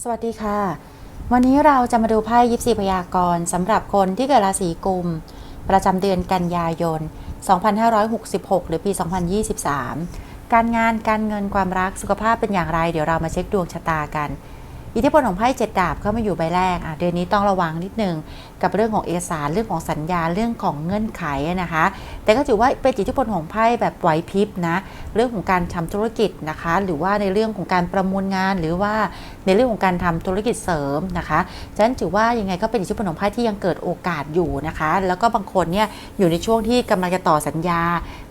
สวัสดีค่ะ วันนี้เราจะมาดูไพ่ยิปซีพยากรณ์สำหรับคนที่เกิดราศีกุม ประจำเดือนกันยายน 2566 หรือปี 2023 การงานการเงินความรักสุขภาพเป็นอย่างไร เดี๋ยวเรามาเช็คดวงชะตากัน อิทธิพลของไพ่เจ็ดดาบเข้ามาอยู่ใบแรกอะเดือนนี้ต้องระวังนิดนึงกับเรื่องของเอกสารเรื่องของสัญญาเรื่องของเงื่อนไขนะคะ แต่ก็ถือว่าเป็นอิทธิพลของไพ่แบบไหวพริบนะเรื่องของการทำธุรกิจนะคะ หรือว่าในเรื่องของการประมูลงานหรือว่าในเรื่องของการทำธุรกิจเสริมนะคะฉะนั้นถือว่ายังไงก็เป็นอิทธิพลของไพ่ที่ยังเกิดโอกาสอยู่นะคะ แล้วก็บางคนเนี่ยอยู่ในช่วงที่กำลังจะต่อสัญญา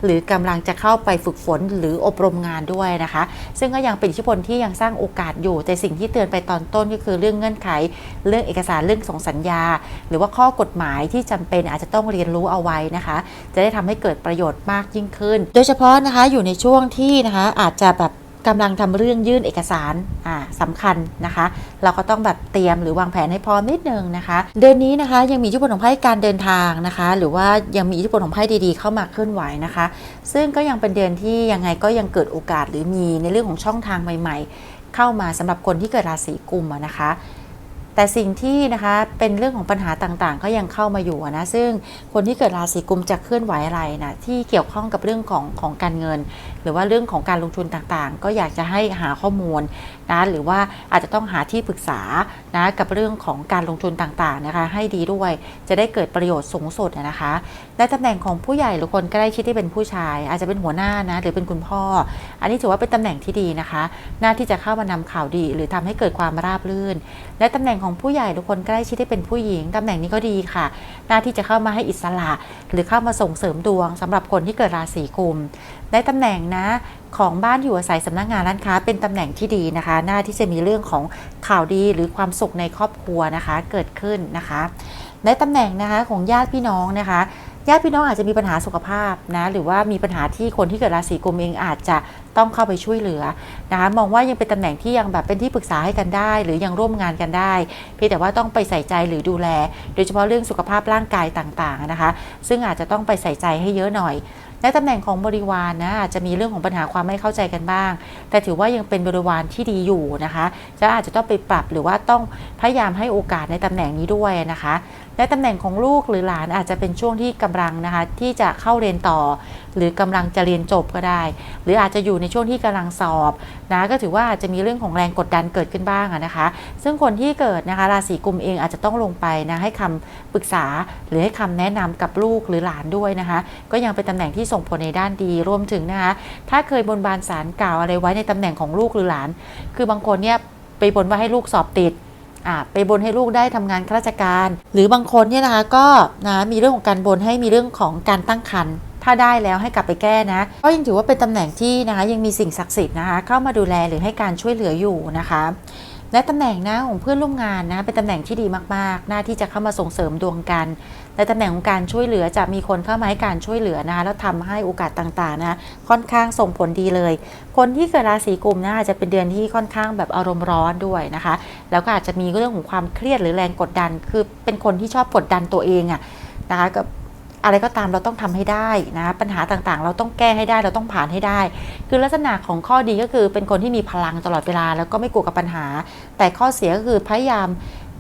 หรือกำลังจะเข้าไปฝึกฝนหรืออบรมงานด้วยนะคะ ซึ่งก็ยังเป็นอิทธิพลที่ยังสร้างโอกาสอยู่แต่สิ่งที่เตือนไปตอนต้นก็คือเรื่องเงื่อนไข เรื่องเอกสารเรื่องส่งสัญญา หรือว่าข้อกฎหมายที่จำเป็นอาจจะต้องเรียนรู้เอาไว้นะคะ จะได้ทำให้เกิดประโยชน์มากยิ่งขึ้น โดยเฉพาะนะคะอยู่ในช่วงที่นะคะอาจจะแบบกำลังทำเรื่องยื่นเอกสารอ่าสำคัญนะคะ เราก็ต้องแบบเตรียมหรือวางแผนให้พร้อมนิดนึงนะคะ เดือนนี้นะคะยังมีอิทธิพลของไพ่การเดินทางนะคะ หรือว่ายังมีอิทธิพลของไพ่ดีๆ เข้ามาเคลื่อนไหวนะคะ ซึ่งก็ยังเป็นเดือนที่ยังไงก็ยังเกิดโอกาสหรือมีในเรื่องของช่องทางใหม่ ๆ เข้ามาสำหรับคนที่เกิดราศีกุมนะคะ แต่สิ่งที่นะคะเป็นเรื่องของปัญหาต่างๆ ก็ยังเข้ามาอยู่นะซึ่งคนที่เกิดราศีกุมจะเคลื่อนไหวอะไรนะที่เกี่ยวข้องกับเรื่องของของการเงินหรือว่าเรื่องของการลงทุนต่างๆ ก็อยากจะให้หาข้อมูลนะหรือว่าอาจจะต้องหาที่ปรึกษานะกับเรื่องของการลงทุนต่างๆนะคะ ให้ดีด้วย จะได้เกิดประโยชน์สูงสุดนะคะในตำแหน่งของผู้ใหญ่หรือคนใกล้ชิดที่เป็นผู้ชาย อาจจะเป็นหัวหน้านะหรือเป็นคุณพ่อ อันนี้ถือว่าเป็นตำแหน่งที่ดีนะคะ หน้าที่จะเข้ามานำข่าวดี หรือทำให้เกิดความราบรื่น และตำแหน่งของผู้ใหญ่หรือคนใกล้ชิดที่เป็นผู้หญิงตำแหน่งนี้ก็ดีค่ะ หน้าที่จะเข้ามาให้อิสระ หรือเข้ามาส่งเสริมดวงสำหรับคนที่เกิดราศีกุม ในตำแหน่งนะของบ้านอยู่อาศัยสำนักงานร้านค้า เป็นตำแหน่งที่ดีนะคะ หน้าที่จะมีเรื่องของข่าวดีหรือความสุขในครอบครัวนะคะเกิดขึ้นนะคะในตำแหน่งนะคะของญาติพี่น้องนะคะญาติพี่น้องอาจจะมีปัญหาสุขภาพนะหรือว่ามีปัญหาที่คนที่เกิดราศีกุมเองอาจจะต้องเข้าไปช่วยเหลือนะคะมองว่ายังเป็นตำแหน่งที่ยังแบบเป็นที่ปรึกษาให้กันได้ หรือยังร่วมงานกันได้เพียงแต่ว่าต้องไปใส่ใจหรือดูแล โดยเฉพาะเรื่องสุขภาพร่างกายต่างๆนะคะ ซึ่งอาจจะต้องไปใส่ใจให้เยอะหน่อย ในตำแหน่งของบริวารนะอาจจะมีเรื่องของปัญหาความไม่เข้าใจกันบ้าง แต่ถือว่ายังเป็นบริวารที่ดีอยู่นะคะจะอาจจะต้องไปปรับหรือว่าต้องพยายามให้โอกาสในตำแหน่งนี้ด้วยนะคะในตำแหน่งของลูกหรือหลานอาจจะเป็นช่วงที่กำลังนะคะที่จะเข้าเรียนต่อ หรือกำลังจะเรียนจบก็ได้ หรืออาจจะอยู่ในช่วงที่กำลังสอบนะก็ถือว่าอาจจะมีเรื่องของแรงกดดันเกิดขึ้นบ้างนะคะ ซึ่งคนที่เกิดนะคะราศีกุมเองอาจจะต้องลงไปนะให้คำปรึกษาหรือให้คำแนะนำกับลูกหรือหลานด้วยนะคะ ก็ยังเป็นตำแหน่งที่ส่งผลในด้านดีรวมถึงนะคะถ้าเคยบนบานสารกล่าวอะไรไว้ในตำแหน่งของลูกหรือหลาน คือบางคนเนี่ยไปบนว่าให้ลูกสอบติดอ่าไปบนให้ลูกได้ทำงานข้าราชการ หรือบางคนเนี่ยนะคะก็นะมีเรื่องของการบนให้มีเรื่องของการตั้งครรภ์ถ้าได้แล้วให้กลับไปแก้นะ ก็ยังถือว่าเป็นตำแหน่งที่นะคะยังมีสิ่งศักดิ์สิทธิ์นะคะเข้ามาดูแลหรือให้การช่วยเหลืออยู่นะคะและตำแหน่งนะของเพื่อนร่วมงานนะเป็นตำแหน่งที่ดีมากๆ หน้าที่จะเข้ามาส่งเสริมดวงกัน ในตำแหน่งของการช่วยเหลือจะมีคนเข้ามาให้การช่วยเหลือนะคะแล้วทำให้โอกาสต่างๆนะค่อนข้างส่งผลดีเลย คนที่เกิดราศีกุมนะอาจจะเป็นเดือนที่ค่อนข้างแบบอารมณ์ร้อนด้วยนะคะ แล้วก็อาจจะมีเรื่องของความเครียดหรือแรงกดดัน คือเป็นคนที่ชอบกดดันตัวเองอะนะคะกับอะไรก็ตามเราต้องทำให้ได้นะปัญหาต่างๆ เราต้องแก้ให้ได้เราต้องผ่านให้ได้ คือลักษณะของข้อดีก็คือเป็นคนที่มีพลังตลอดเวลา แล้วก็ไม่กลัวกับปัญหา แต่ข้อเสียก็คือพยายาม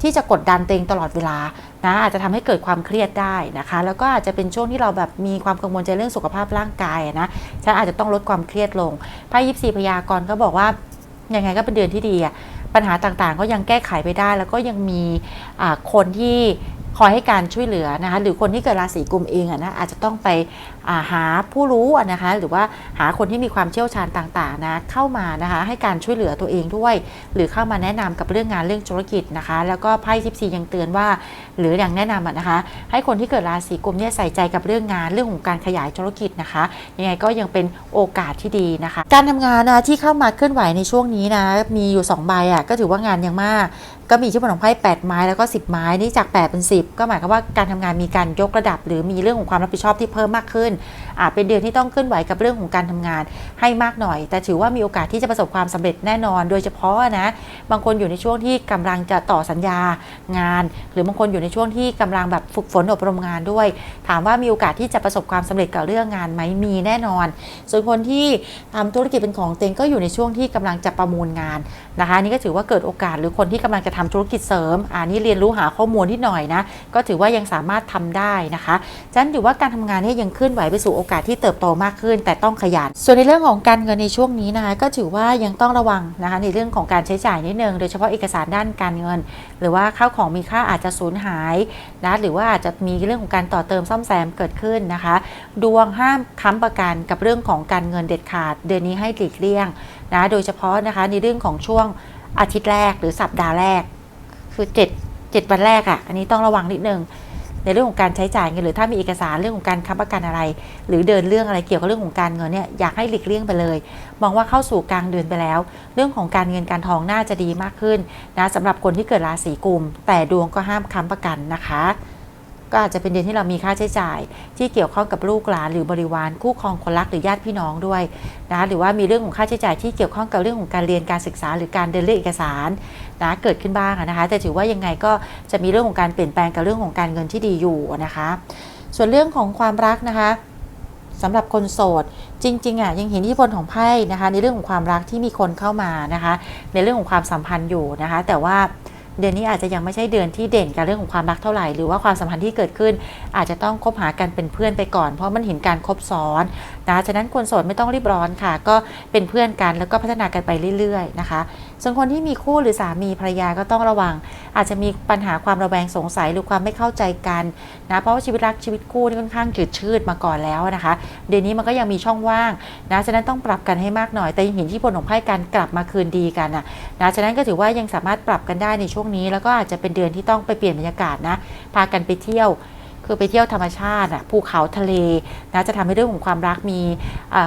ที่จะกดดันตัวเองตลอดเวลา นะอาจจะทำให้เกิดความเครียดได้นะคะ แล้วก็อาจจะเป็นช่วงที่เราแบบมีความกังวลใจเรื่องสุขภาพร่างกายอะนะฉันอาจจะต้องลดความเครียดลงไพ่ยิปซีพยากรณ์ก็บอกว่ายังไงก็เป็นเดือนที่ดีอะปัญหาต่างๆ ก็ยังแก้ไขไปได้ แล้วก็ยังมีคนที่ อยให้การช่วยเหลือนะคะหรือคนที่เกิดราศีกุมเองอะนะอาจจะต้องไปาหาผู้รู้นะคะหรือว่าหาคนที่มีความเชี่ยวชาญต่างๆนะเข้ามานะคะให้การช่วยเหลือตัวเองด้วย หรือเข้ามาแนะนำกับเรื่องงานเรื่องธุรกิจนะคะ แล้วก็ไพ่ทิปซียังเตือนว่า หรืออย่างแนะนำนะคะ ให้คนที่เกิดราศีกุมเนี่ยใส่ใจกับเรื่องงานเรื่องของการขยายธุรกิจนะคะยังไงก็ยังเป็นโอกาสที่ดีนะคะ การทำงานนะที่เข้ามาเคลื่อนไหวในช่วงนี้นะมีอยู่2ใบอะก็ถือว่างานยังมาก ก็มีอิทธิพลของไพ่8ไม้แล้วก็ 10 ไม้นี่จาก 8 เป็น 10 ก็หมายความว่าการทำงานมีการยกระดับ หรือมีเรื่องของความรับผิดชอบที่เพิ่มมากขึ้นอาจเป็นเดือนที่ต้องเคลื่อนไหวกับเรื่องของการทำงานให้มากหน่อย แต่ถือว่ามีโอกาสที่จะประสบความสำเร็จแน่นอน โดยเฉพาะนะบางคนอยู่ในช่วงที่กำลังจะต่อสัญญางาน หรือบางคนอยู่ในช่วงที่กำลังแบบฝึกฝนอบรมงานด้วย ถามว่ามีโอกาสที่จะประสบความสำเร็จกับเรื่องงานไหมมีแน่นอน ส่วนคนที่ทำธุรกิจเป็นของตัวเองก็อยู่ในช่วงที่กำลังจะประมูลงานนะคะนี่ก็ถือว่าเกิดโอกาสหรือคนที่กำลังจะทำธุรกิจเสริมอันนี้เรียนรู้หาข้อมูลนิดหน่อยนะก็ถือว่ายังสามารถทำได้นะคะฉะนั้นถือว่าการทำงานนี่ยยังเคลื่อนไหวไปสู่โอกาสที่เติบโตมากขึ้น แต่ต้องขยันส่วนในเรื่องของการเงินในช่วงนี้นะคะก็ถือว่ายังต้องระวังนะคะในเรื่องของการใช้จ่ายนิดนึงโดยเฉพาะเอกสารด้านการเงิน หรือว่าข้าวของมีค่าอาจจะสูญหายนะหรือว่าอาจจะมีเรื่องของการต่อเติมซ่อมแซมเกิดขึ้นนะคะ ดวงห้ามค้ำประกันกับเรื่องของการเงินเด็ดขาด เดือนนี้ให้หลีกเลี่ยง นะโดยเฉพาะนะคะในเรื่องของช่วงอาทิตย์แรกหรือสัปดาห์แรก คือ 7 7 วันแรกอะ่ะ อันนี้ต้องระวังนิดนึง ในเรื่องของการใช้จ่ายเงินหรือถ้ามีเอกสารเรื่องของการค้ำประกันอะไร หรือเดินเรื่องอะไรเกี่ยวกับเรื่องของการเงินเนี่ยอยากให้หลีกเลี่ยงไปเลย มองว่าเข้าสู่กลางเดือนไปแล้ว เรื่องของการเงินการทองน่าจะดีมากขึ้นนะสำหรับคนที่เกิดราศีกุมแต่ดวงก็ห้ามค้ำประกันนะคะ ก็อาจจะเป็นเดือนที่เรามีค่าใช้จ่าย ที่เกี่ยวข้องกับลูกหลานหรือบริวารคู่ครองคนรักหรือญาติพี่น้องด้วยนะหรือว่ามีเรื่องของค่าใช้จ่ายที่เกี่ยวข้องกับเรื่องของการเรียนการศึกษา หรือการเดินเรื่องเอกสารนะเกิดขึ้นบ้างนะคะ แต่ถือว่ายังไงก็จะมีเรื่องของการเปลี่ยนแปลงกับเรื่องของการเงินที่ดีอยู่นะคะ ส่วนเรื่องของความรักนะคะสำหรับคนโสดจริงๆอะยังเห็นอิทธิพลของไพ่นะคะ ในเรื่องของความรักที่มีคนเข้ามานะคะ ในเรื่องของความสัมพันธ์อยู่นะคะ แต่ว่า เดือนนี้อาจจะยังไม่ใช่เดือนที่เด่นกับเรื่องของความรักเท่าไหร่หรือว่าความสัมพันธ์ที่เกิดขึ้น อาจจะต้องคบหากันเป็นเพื่อนไปก่อน เพราะมันเห็นการคบซ้อนนะฉะนั้นคนโสดไม่ต้องรีบร้อนค่ะ ก็เป็นเพื่อนกันแล้วก็พัฒนากันไปเรื่อยๆนะคะ ส่วนคนที่มีคู่หรือสามีภรรยาก็ต้องระวัง อาจจะมีปัญหาความระแวงสงสัยหรือความไม่เข้าใจกันนะเพราะว่าชีวิตรักชีวิตคู่นี่ค่อนข้างจืดชืดมาก่อนแล้วนะคะ เดือนนี้มันก็ยังมีช่องว่างนะฉะนั้นต้องปรับกันให้มากหน่อย แต่ยังเห็นที่ผลของไพ่การกลับมาคืนดีกันนะนะฉะนั้นก็ถือว่ายังสามารถปรับกันได้ในช่วงนี้ แล้วก็อาจจะเป็นเดือนที่ต้องไปเปลี่ยนบรรยากาศนะพากันไปเที่ยว คือไปเที่ยวธรรมชาติภูเขาทะเลนะจะทำให้เรื่องของความรักมี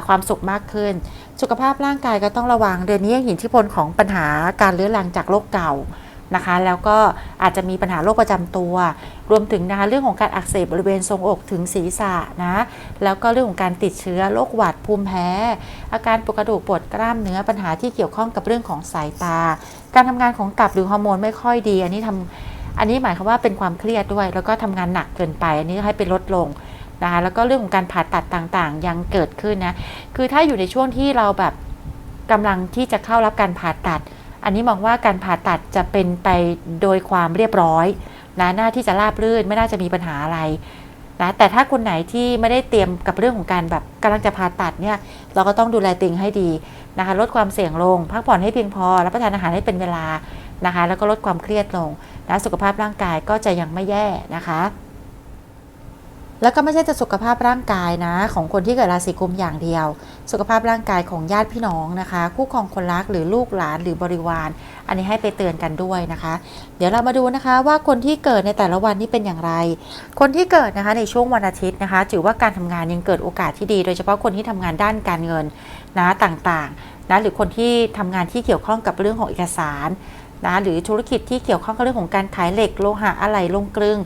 ความสุขมากขึ้น สุขภาพร่างกายก็ต้องระวังเดือนนี้ยังเห็นที่พลของปัญหาการเรื้อรังจากโรคเก่านะคะแล้วก็อาจจะมีปัญหาโรคประจำตัว รวมถึงนะคะเรื่องของการอักเสบบริเวณทรงอกถึงศีรษะนะแล้วก็เรื่องของการติดเชื้อโรคหวัดภูมิแพ้ อาการปวดกระดูกปวดกล้ามเนื้อปัญหาที่เกี่ยวข้องกับเรื่องของสายตา การทำงานของตับหรือฮอร์โมนไม่ค่อยดี อันนี้ทำ อันนี้หมายความว่าเป็นความเครียดด้วย แล้วก็ทำงานหนักเกินไป อันนี้ให้เป็นลดลงนะคะแล้วก็เรื่องของการผ่าตัดต่างๆ ยังเกิดขึ้นนะ คือถ้าอยู่ในช่วงที่เราแบบกำลังที่จะเข้ารับการผ่าตัด อันนี้มองว่าการผ่าตัดจะเป็นไปโดยความเรียบร้อยนะหน้าที่จะราบรื่นไม่น่าจะมีปัญหาอะไรนะแต่ถ้าคนไหนที่ไม่ได้เตรียมกับเรื่องของการแบบกำลังจะผ่าตัดเนี่ยเราก็ต้องดูแลตัวเองให้ดีนะคะลดความเสี่ยงลง พักผ่อนให้เพียงพอรับประทานอาหารให้เป็นเวลา นะคะ แล้วก็ลดความเครียดลงนะสุขภาพร่างกายก็จะยังไม่แย่นะคะแล้วก็ไม่ใช่แต่สุขภาพร่างกายนะ ของคนที่เกิดราศีกุมอย่างเดียว สุขภาพร่างกายของญาติพี่น้องนะคะ คู่ครองคนรักหรือลูกหลานหรือบริวาร อันนี้ให้ไปเตือนกันด้วยนะคะ เดี๋ยวเรามาดูนะคะว่าคนที่เกิดในแต่ละวันนี้เป็นอย่างไร คนที่เกิดนะคะในช่วงวันอาทิตย์นะคะ ถือว่าการทำงานยังเกิดโอกาสที่ดี โดยเฉพาะคนที่ทำงานด้านการเงินนะต่างๆนะหรือคนที่ทำงานที่เกี่ยวข้องกับเรื่องของเอกสาร นะหรือธุรกิจที่เกี่ยวข้องกับเรื่องของการขายเหล็กโลหะอะไหล่ลงกลึง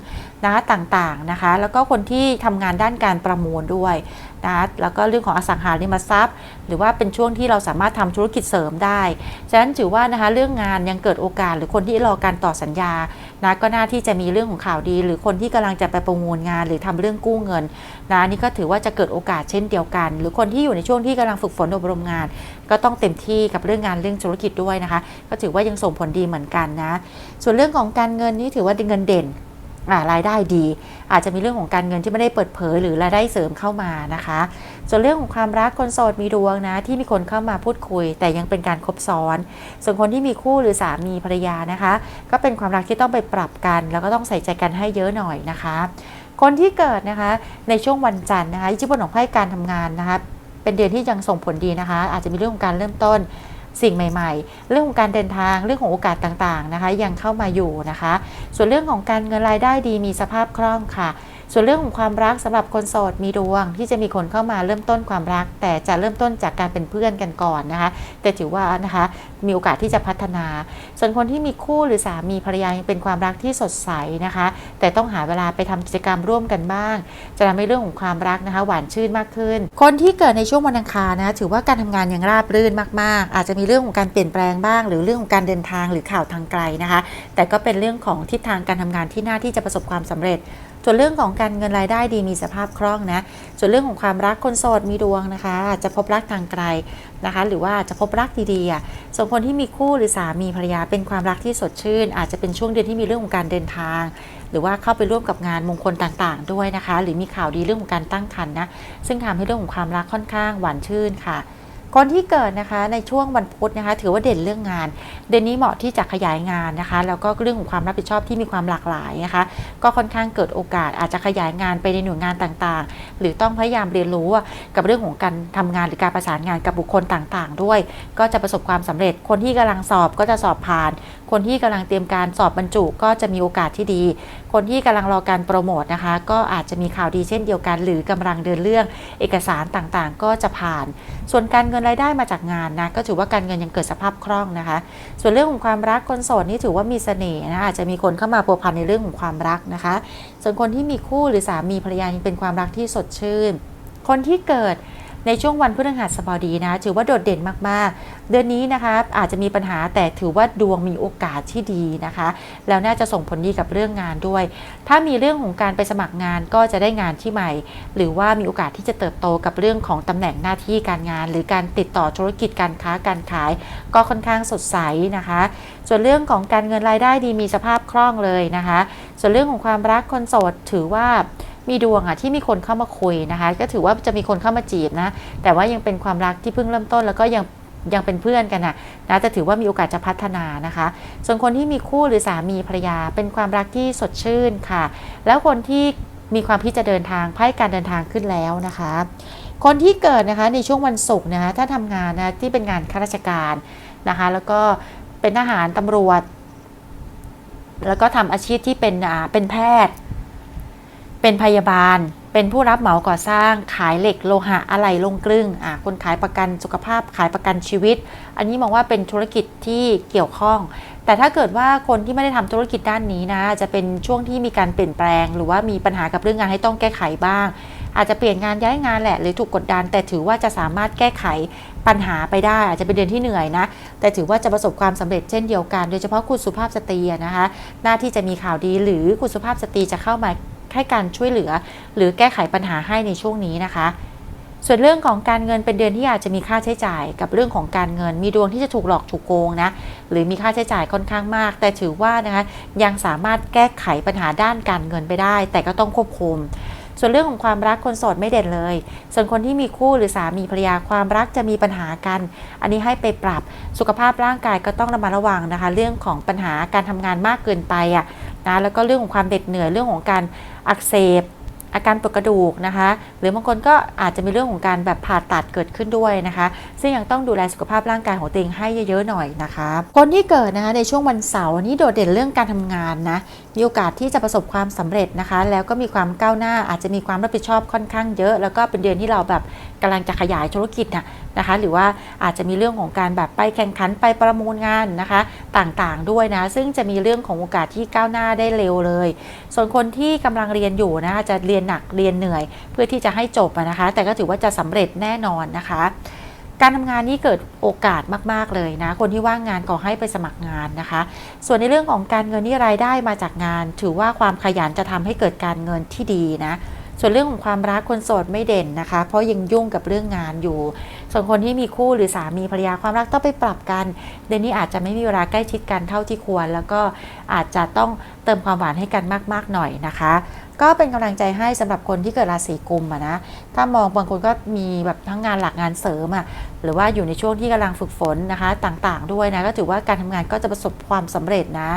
นะต่างๆนะคะ แล้วก็คนที่ทำงานด้านการประมูลด้วย นะแล้วก็เรื่องของอสังหาริมทรัพย์ หรือว่าเป็นช่วงที่เราสามารถทำธุรกิจเสริมได้ ฉะนั้นถือว่านะคะเรื่องงานยังเกิดโอกาสหรือคนที่รอการต่อสัญญานะก็น่าที่จะมีเรื่องของข่าวดี หรือคนที่กำลังจะไปประมูลงาน หรือทำเรื่องกู้เงินนะนี่ก็ถือว่าจะเกิดโอกาสเช่นเดียวกัน หรือคนที่อยู่ในช่วงที่กำลังฝึกฝนอบรมงาน ก็ต้องเต็มที่กับเรื่องงานเรื่องธุรกิจด้วยนะคะ ก็ถือว่ายังส่งผลดีเหมือนกันนะส่วนเรื่องของการเงินนี่ถือว่าเป็นเงินเด่น รายได้ดี อาจจะมีเรื่องของการเงินที่ไม่ได้เปิดเผย หรือรายได้เสริมเข้ามานะคะ ส่วนเรื่องของความรักคนโสดมีดวงนะที่มีคนเข้ามาพูดคุย แต่ยังเป็นการคบซ้อน ส่วนคนที่มีคู่หรือสามีภรรยานะคะ ก็เป็นความรักที่ต้องไปปรับกัน แล้วก็ต้องใส่ใจกันให้เยอะหน่อยนะคะ คนที่เกิดนะคะในช่วงวันจันทร์นะคะอิทธิพลของไพ่การทำงานนะคะเป็นเดือนที่ยังส่งผลดีนะคะ อาจจะมีเรื่องของการเริ่มต้น สิ่งใหม่ ๆ เรื่องของการเดินทางเรื่องของโอกาสต่างๆนะคะ ยังเข้ามาอยู่นะคะ ส่วนเรื่องของการเงินรายได้ดีมีสภาพคล่องค่ะ ส่วนเรื่องของความรักสำหรับคนโสดมีดวง ที่จะมีคนเข้ามาเริ่มต้นความรัก แต่จะเริ่มต้นจากการเป็นเพื่อนกันก่อนนะคะ แต่ถือว่านะคะมีโอกาสที่จะพัฒนา ส่วนคนที่มีคู่หรือสามีภรรยายังเป็นความรักที่สดใสนะคะ แต่ต้องหาเวลาไปทำกิจกรรมร่วมกันบ้าง จะทำให้เรื่องของความรักนะคะ หวานชื่นมากขึ้น คนที่เกิดในช่วงวันอังคารนะคะถือว่าการทำงานยังราบรื่นมากๆ อาจจะมีเรื่องของการเปลี่ยนแปลงบ้าง หรือเรื่องของการเดินทางหรือข่าวทางไกลนะคะ แต่ก็เป็นเรื่องของทิศทางการทำงานที่น่าที่จะประสบความสำเร็จ ส่วนเรื่องของการเงินรายได้ดีมีสภาพคล่องนะ ส่วนเรื่องของความรักคนโสดมีดวงนะคะอาจจะพบรักทางไกลนะคะ หรือว่าจะพบรักดีๆอะส่วนคนที่มีคู่หรือสามีภรรยาเป็นความรักที่สดชื่น อาจจะเป็นช่วงเดือนที่มีเรื่องของการเดินทาง หรือว่าเข้าไปร่วมกับงานมงคลต่างๆ ด้วยนะคะ หรือมีข่าวดีเรื่องของการตั้งครรภ์นะ ซึ่งทำให้เรื่องของความรักค่อนข้างหวานชื่นค่ะ คนที่เกิดนะคะในช่วงวันพุธนะคะ ถือว่าเด่นเรื่องงาน เดือนนี้เหมาะที่จะขยายงานนะคะ แล้วก็เรื่องของความรับผิดชอบที่มีความหลากหลายนะคะ ก็ค่อนข้างเกิดโอกาสอาจจะขยายงานไปในหน่วยงานต่างๆ หรือต้องพยายามเรียนรู้กับเรื่องของการทำงานหรือการประสานงานกับบุคคลต่างๆ ด้วย ก็จะประสบความสำเร็จ คนที่กำลังสอบก็จะสอบผ่าน คนที่กำลังเตรียมการสอบบรรจุ ก็จะมีโอกาสที่ดี คนที่กำลังรอการโปรโมทนะคะ ก็อาจจะมีข่าวดีเช่นเดียวกัน หรือกำลังเดินเรื่องเอกสารต่างๆ ก็จะผ่าน ส่วนการเงินรายได้มาจากงานนะก็ถือว่าการเงินยังเกิดสภาพคล่องนะคะ ส่วนเรื่องของความรักคนโสดนี่ถือว่ามีเสน่ห์นะอาจจะมีคนเข้ามาพัวพันในเรื่องของความรักนะคะ ส่วนคนที่มีคู่หรือสามีภรรยายังเป็นความรักที่สดชื่น คนที่เกิด ในช่วงวันพฤหัสบดีนะถือว่าโดดเด่นมากๆ เดือนนี้นะคะอาจจะมีปัญหาแต่ถือว่าดวงมีโอกาสที่ดีนะคะ แล้วน่าจะส่งผลดีกับเรื่องงานด้วย ถ้ามีเรื่องของการไปสมัครงานก็จะได้งานที่ใหม่ หรือว่ามีโอกาสที่จะเติบโตกับเรื่องของตำแหน่งหน้าที่การงาน หรือการติดต่อธุรกิจการค้าการขาย ก็ค่อนข้างสดใสนะคะ ส่วนเรื่องของการเงินรายได้ดีมีสภาพคล่องเลยนะคะ ส่วนเรื่องของความรักคนโสดถือว่า มีดวงอะที่มีคนเข้ามาคุยนะคะ ก็ถือว่าจะมีคนเข้ามาจีบนะ แต่ว่ายังเป็นความรักที่เพิ่งเริ่มต้น แล้วก็ยังยังเป็นเพื่อนกันนะนะแต่ถือว่ามีโอกาสจะพัฒนานะคะ ส่วนคนที่มีคู่หรือสามีภรรยา เป็นความรักที่สดชื่นค่ะ แล้วคนที่มีความที่จะเดินทางไพ่การเดินทางขึ้นแล้วนะคะ คนที่เกิดนะคะในช่วงวันศุกร์นะคะถ้าทำงานนะที่เป็นงานข้าราชการนะคะ แล้วก็เป็นทหารตำรวจ แล้วก็ทำอาชีพที่เป็นอ่าเป็นแพทย์ เป็นพยาบาล เป็นผู้รับเหมาก่อสร้าง ขายเหล็กโลหะอะไหล่ลงกลึงอ่าคนขายประกันสุขภาพ ขายประกันชีวิต อันนี้มองว่าเป็นธุรกิจที่เกี่ยวข้อง แต่ถ้าเกิดว่าคนที่ไม่ได้ทำธุรกิจด้านนี้นะ จะเป็นช่วงที่มีการเปลี่ยนแปลง หรือว่ามีปัญหากับเรื่องงานให้ต้องแก้ไขบ้าง อาจจะเปลี่ยนงานย้ายงานแหละ หรือถูกกดดัน แต่ถือว่าจะสามารถแก้ไขปัญหาไปได้ อาจจะเป็นเดือนที่เหนื่อยนะ แต่ถือว่าจะประสบความสำเร็จเช่นเดียวกัน โดยเฉพาะคุณสุภาพสตรีนะคะ หน้าที่จะมีข่าวดีหรือคุณสุภาพสตรีจะเข้ามา ให้การช่วยเหลือ หรือแก้ไขปัญหาให้ในช่วงนี้นะคะ ส่วนเรื่องของการเงินเป็นเดือนที่อาจจะมีค่าใช้จ่ายกับเรื่องของการเงิน มีดวงที่จะถูกหลอกถูกโกงนะหรือมีค่าใช้จ่ายค่อนข้างมาก แต่ถือว่านะคะยังสามารถแก้ไขปัญหาด้านการเงินไปได้ แต่ก็ต้องควบคุมส่วนเรื่องของความรักคนโสดไม่เด่นเลย ส่วนคนที่มีคู่หรือสามีภรรยาความรักจะมีปัญหากัน อันนี้ให้ไปปรับ สุขภาพร่างกายก็ต้องระมัดระวังนะคะ เรื่องของปัญหาการทำงานมากเกินไปอะ นะแล้วก็เรื่องของความเด็ดเหนื่อยเรื่องของการอักเสบอาการปวดกระดูกนะคะ หรือบางคนก็อาจจะมีเรื่องของการแบบผ่าตัดเกิดขึ้นด้วยนะคะ ซึ่งยังต้องดูแลสุขภาพร่างกายของตัวเองให้เยอะๆหน่อยนะคะ คนที่เกิดนะคะในช่วงวันเสาร์นนี้โดดเด่นเรื่องการทำงานนะมีโอกาสที่จะประสบความสำเร็จนะคะ แล้วก็มีความก้าวหน้าอาจจะมีความรับผิดชอบค่อนข้างเยอะ แล้วก็เป็นเดือนที่เราแบบกำลังจะขยายธุรกิจนะนะคะ หรือว่าอาจจะมีเรื่องของการแบบไปแข่งขันไปประมูลงานนะคะ ต่างๆด้วยนะ ซึ่งจะมีเรื่องของโอกาสที่ก้าวหน้าได้เร็วเลย ส่วนคนที่กำลังเรียนอยู่นะจะเรียนหนักเรียนเหนื่อย เพื่อที่จะให้จบนะคะ แต่ก็ถือว่าจะสำเร็จแน่นอนนะคะ การทำงานนี่เกิดโอกาสมาก ๆ เลยนะ คนที่ว่างงานก็ให้ไปสมัครงานนะคะ ส่วนในเรื่องของการเงินที่รายได้มาจากงาน ถือว่าความขยันจะทำให้เกิดการเงินที่ดีนะ ส่วนเรื่องของความรักคนโสดไม่เด่นนะคะ เพราะยังยุ่งกับเรื่องงานอยู่ ส่วนคนที่มีคู่หรือสามีภรรยาความรักต้องไปปรับกัน เดือนนี้อาจจะไม่มีเวลาใกล้ชิดกันเท่าที่ควร แล้วก็อาจจะต้องเติมความหวานให้กันมาก ๆ หน่อยนะคะ ก็เป็นกำลังใจให้สำหรับคนที่เกิดราศีกุมอะนะถ้ามองบางคนก็มีแบบทั้งงานหลักงานเสริมอะหรือว่าอยู่ในช่วงที่กำลังฝึกฝนนะคะต่างๆ ด้วยนะก็ถือว่าการทำงานก็จะประสบความสำเร็จนะ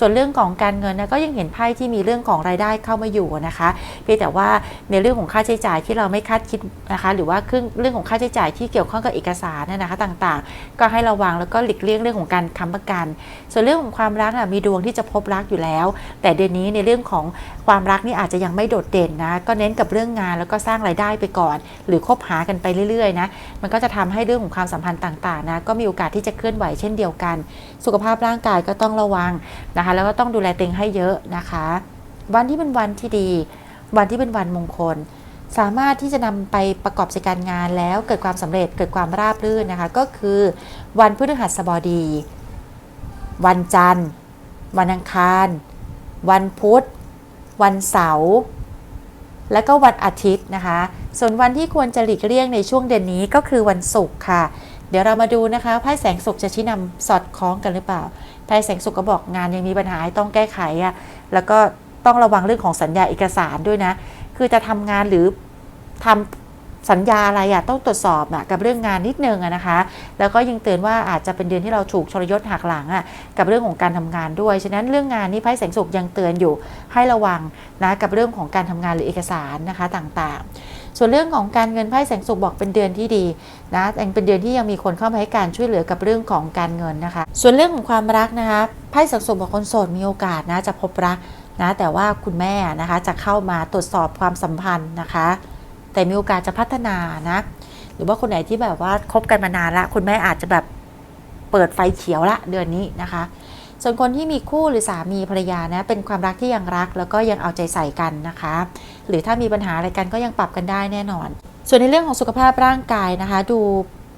ส่วนเรื่องของการเงินนะก็ยังเห็นไพ่ที่มีเรื่องของรายได้เข้ามาอยู่นะคะเพียงแต่ว่าในเรื่องของค่าใช้จ่ายที่เราไม่คาดคิดนะคะหรือว่าเครื่องเรื่องของค่าใช้จ่ายที่เกี่ยวข้องกับเอกสารนะคะต่างๆ ก็ให้ระวังแล้วก็หลีกเลี่ยงเรื่องของการค้ำประกัน ส่วนเรื่องของความรักอะมีดวงที่จะพบรักอยู่แล้ว แต่เดือนนี้ในเรื่องของความรักนี่อาจจะยังไม่โดดเด่นนะก็เน้นกับเรื่องงานแล้วก็สร้างรายได้ไปก่อน หรือคบหากันไปเรื่อยๆนะมันก็จะทำให้เรื่องของความสัมพันธ์ต่างๆนะก็มีโอกาสที่จะเคลื่อนไหวเช่นเดียวกัน สุขภาพร่างกายก็ต้องระวังนะคะ แล้วก็ต้องดูแลตัวเองให้เยอะนะคะ วันที่เป็นวันที่ดี วันที่เป็นวันมงคล สามารถที่จะนำไปประกอบกิจการงานแล้วเกิดความสำเร็จเกิดความราบรื่นนะคะ ก็คือวันพฤหัสบดี วันจันทร์ วันอังคาร วันพุธ วันเสาร์ และก็วันอาทิตย์นะคะ ส่วนวันที่ควรจะหลีกเลี่ยงในช่วงเดือนนี้ก็คือวันศุกร์ค่ะ เดี๋ยวเรามาดูนะคะไพ่แสงสุขจะชี้นำสอดคล้องกันหรือเปล่าไพ่แสงสุกก็บอกงานยังมีปัญหาต้องแก้ไขอะแล้วก็ต้องระวังเรื่องของสัญญาเอกสารด้วยนะ คือจะทำงานหรือทำ สัญญาอะไรอะต้องตรวจสอบอะกับเรื่องงานนิดนึงอะนะคะ แล้วก็ยังเตือนว่าอาจจะเป็นเดือนที่เราถูกชรยศหักหลังอะกับเรื่องของการทำงานด้วย ฉะนั้นเรื่องงานนี้ไพ่แสงสุขยังเตือนอยู่ให้ระวังนะกับเรื่องของการทำงานหรือเอกสารนะคะต่างๆ ส่วนเรื่องของการเงินไพ่แสงสุขบอกเป็นเดือนที่ดีนะยังเป็นเดือนที่ยังมีคนเข้ามาให้การช่วยเหลือกับเรื่องของการเงินนะคะ ส่วนเรื่องของความรักนะคะไพ่แสงสุขบอกคนโสดมีโอกาสนะจะพบรักนะแต่ว่าคุณแม่นะคะจะเข้ามาตรวจสอบความสัมพันธ์นะคะ แต่มีโอกาสจะพัฒนานะ หรือว่าคนไหนที่แบบว่าคบกันมานานละคุณแม่อาจจะแบบเปิดไฟเขียวละเดือนนี้นะคะ ส่วนคนที่มีคู่หรือสามีภรรยานะเป็นความรักที่ยังรักแล้วก็ยังเอาใจใส่กันนะคะ หรือถ้ามีปัญหาอะไรกันก็ยังปรับกันได้แน่นอน ส่วนในเรื่องของสุขภาพร่างกายนะคะ ดู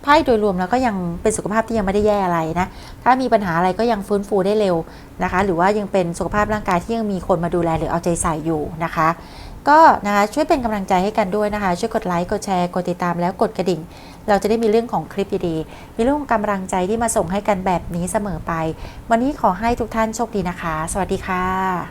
ไพ่โดยรวมแล้วก็ยังเป็นสุขภาพที่ยังไม่ได้แย่อะไรนะ ถ้ามีปัญหาอะไรก็ยังฟื้นฟูได้เร็วนะคะ หรือว่ายังเป็นสุขภาพร่างกายที่ยังมีคนมาดูแลหรือเอาใจใส่อยู่นะคะ ก็นะคะช่วยเป็นกำลังใจให้กันด้วยนะคะ ช่วยกดไลค์กดแชร์กดติดตามแล้วกดกระดิ่ง เราจะได้มีเรื่องของคลิปดีๆมีเรื่องของกำลังใจที่มาส่งให้กันแบบนี้เสมอไป วันนี้ขอให้ทุกท่านโชคดีนะคะ สวัสดีค่ะ